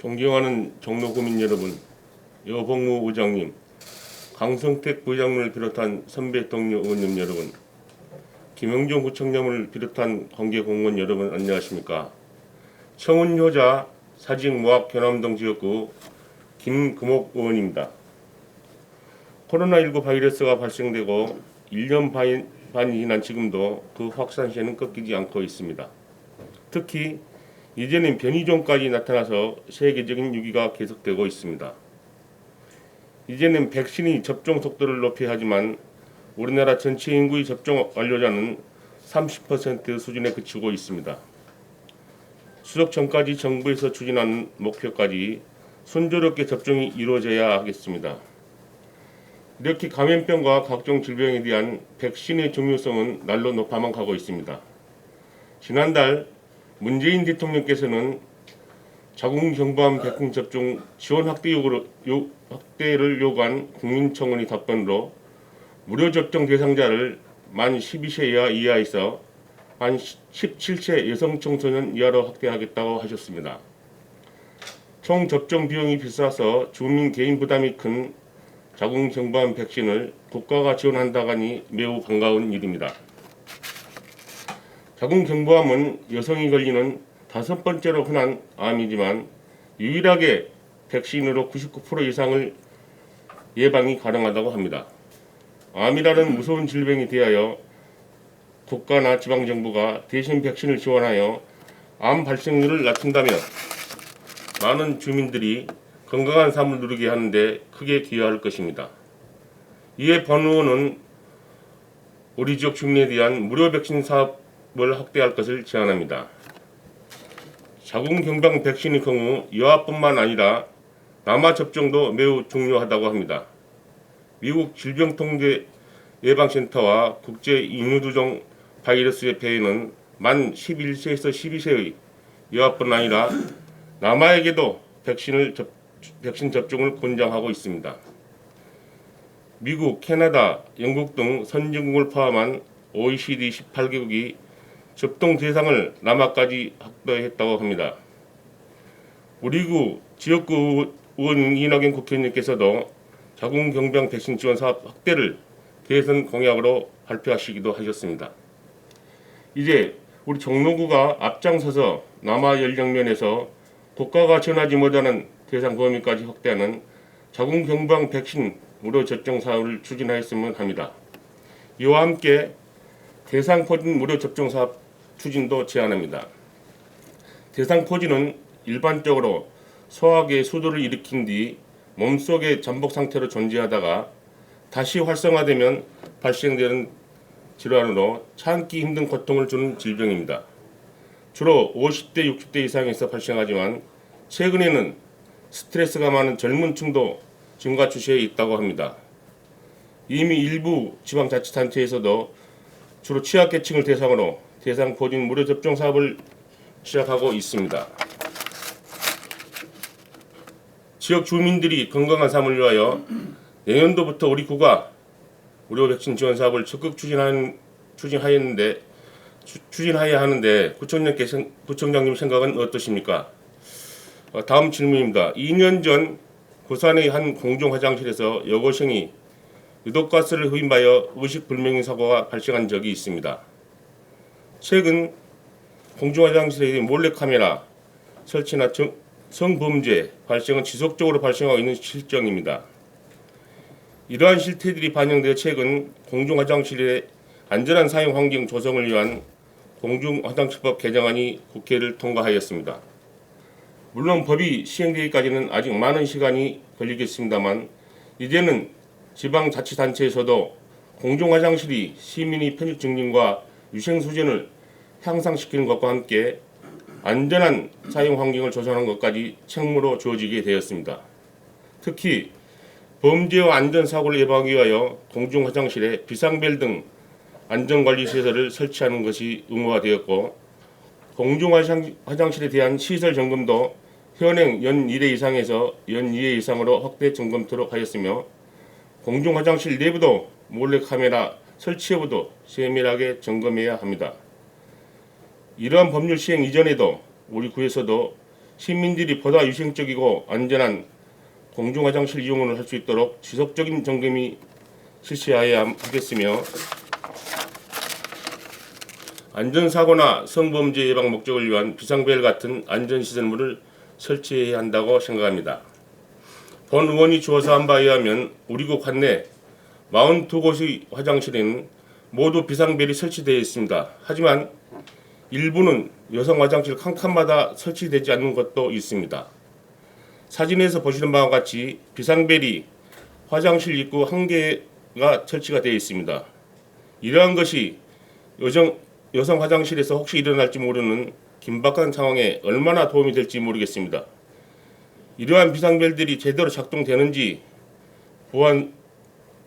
존경하는 종로구민 여러분, 여봉무 의장님, 강성택 부장님을 비롯한 선배 동료 의원님 여러분, 김영종 구청장을 비롯한 관계 공무원 여러분 안녕하십니까? 청운효자 사직모학 견암동 지역구 김금옥 의원입니다. 코로나19 바이러스가 발생되고 1년 반, 반이 지난 지금도 그 확산 세는 꺾이지 않고 있습니다. 특히 이제는 변이종까지 나타나서 세계적인 위기가 계속되고 있습니다. 이제는 백신이 접종 속도를 높여야 하지만 우리나라 전체 인구의 접종 완료자는 30% 수준에 그치고 있습니다. 추석 전까지 정부에서 추진하는 목표까지 순조롭게 접종이 이루어져야 하겠습니다. 이렇게 감염병과 각종 질병에 대한 백신의 중요성은 날로 높아만 가고 있습니다. 지난달 문재인 대통령께서는 자궁 경부암 백신 접종 지원 확대 요구를, 요, 확대를 요구한 국민청원의 답변으로 무료 접종 대상자를 만 12세 이하 이하에서 만 17세 여성 청소년 이하로 확대하겠다고 하셨습니다. 총 접종 비용이 비싸서 주민 개인 부담이 큰 자궁 경부암 백신을 국가가 지원한다가니 매우 반가운 일입니다. 자궁 경부암은 여성이 걸리는 다섯 번째로 흔한 암이지만 유일하게 백신으로 99% 이상을 예방이 가능하다고 합니다. 암이라는 무서운 질병에 대하여 국가나 지방 정부가 대신 백신을 지원하여 암 발생률을 낮춘다면 많은 주민들이 건강한 삶을 누리게 하는데 크게 기여할 것입니다. 이에 번 의원은 우리 지역 주민에 대한 무료 백신 사업 을 확대할 것을 제안합니다. 자궁 경방 백신의 경우 여아뿐만 아니라 남아 접종도 매우 중요하다고 합니다. 미국 질병통제 예방센터와 국제 인유두종 바이러스의 폐에는 만 11세에서 12세의 여아뿐 아니라 남아에게도 백신을 접, 백신 접종을 권장하고 있습니다. 미국, 캐나다, 영국 등 선진국을 포함한 OECD 18개국이 접종 대상을 남아까지 확대했다고 합니다. 우리 구 지역구 의원 이낙연 국회의원님께서도 자궁 경병 백신 지원 사업 확대를 대선 공약으로 발표하시기도 하셨습니다. 이제 우리 종로구가 앞장서서 남아 연령면에서 국가가 전하지 못하는 대상 범위까지 확대하는 자궁 경방 백신 무료 접종 사업을 추진하였으면 합니다. 이와 함께 대상 포진 무료 접종 사업 추진도 제안합니다. 대상 포진은 일반적으로 소화기의 수도를 일으킨 뒤 몸속의 잠복 상태로 존재하다가 다시 활성화되면 발생되는 질환으로 참기 힘든 고통을 주는 질병입니다. 주로 50대, 60대 이상에서 발생하지만 최근에는 스트레스가 많은 젊은 층도 증가 추세에 있다고 합니다. 이미 일부 지방자치단체에서도 주로 취약계층을 대상으로 대상 포진 무료 접종 사업을 시작하고 있습니다. 지역 주민들이 건강한 삶을 위하여 내년도부터 우리 구가 무료 백신 지원 사업을 적극 추진한 추진하였는데 추, 추진하여야 하는데 구청장께 구청장님 생각은 어떠십니까? 어, 다음 질문입니다. 2년 전 고산의 한 공중 화장실에서 여고생이 유독가스를 흡입하여 의식 불명의 사고가 발생한 적이 있습니다. 최근 공중 화장실에 몰래카메라 설치나 정, 성범죄 발생은 지속적으로 발생하고 있는 실정입니다. 이러한 실태들이 반영되어 최근 공중 화장실의 안전한 사용 환경 조성을 위한 공중 화장실법 개정안이 국회를 통과하였습니다. 물론 법이 시행되기까지는 아직 많은 시간이 걸리겠습니다만 이제는 지방자치단체에서도 공중화장실이 시민의 편익 증진과 위생 수준을 향상시키는 것과 함께 안전한 사용 환경을 조성하는 것까지 책무로 주어지게 되었습니다. 특히 범죄와 안전 사고를 예방하기 위하여 공중화장실에 비상벨 등 안전관리 시설을 설치하는 것이 의무화 되었고 공중화장실에 대한 시설 점검도 현행 연 1회 이상에서 연 2회 이상으로 확대 점검토록 하였으며 공중화장실 내부도 몰래카메라 설치 여부도 세밀하게 점검해야 합니다. 이러한 법률 시행 이전에도 우리 구에서도 시민들이 보다 위생적이고 안전한 공중 화장실 이용을 할 수 있도록 지속적인 점검이 실시하여야 하겠으며 안전사고나 성범죄 예방 목적을 위한 비상벨 같은 안전시설물을 설치해야 한다고 생각합니다. 본 의원이 조사한 바에 의하면 우리 국 관내 42곳의 화장실에는 모두 비상벨이 설치되어 있습니다. 하지만 일부는 여성 화장실 한 칸마다 설치되지 않는 것도 있습니다. 사진에서 보시는 바와 같이 비상벨이 화장실 입구 한 개가 설치가 되어 있습니다. 이러한 것이 여성, 여성 화장실에서 혹시 일어날지 모르는 긴박한 상황에 얼마나 도움이 될지 모르겠습니다. 이러한 비상벨들이 제대로 작동되는지 보안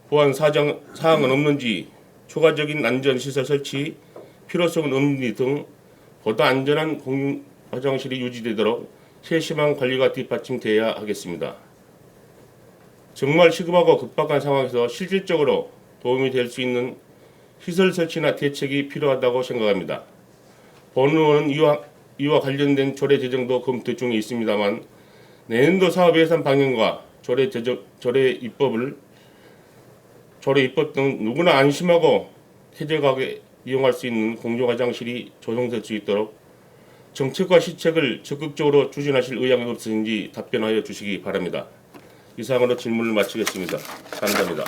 보안 사정 사항은 없는지 추가적인 안전 시설 설치 필요성은 없는지 등 보다 안전한 공용 화장실이 유지되도록 세심한 관리가 뒷받침돼야 하겠습니다. 정말 시급하고 급박한 상황에서 실질적으로 도움이 될 수 있는 시설 설치나 대책이 필요하다고 생각합니다. 본 의원은 이와, 이와 관련된 조례 제정도 검토 중에 있습니다만 내년도 사업 예산 방향과 조례 제정 조례 입법을 입법 등 누구나 안심하고 쾌적하게 이용할 수 있는 공중 화장실이 조성될 수 있도록 정책과 시책을 적극적으로 추진하실 의향이 없으신지 답변하여 주시기 바랍니다. 이상으로 질문을 마치겠습니다. 감사합니다.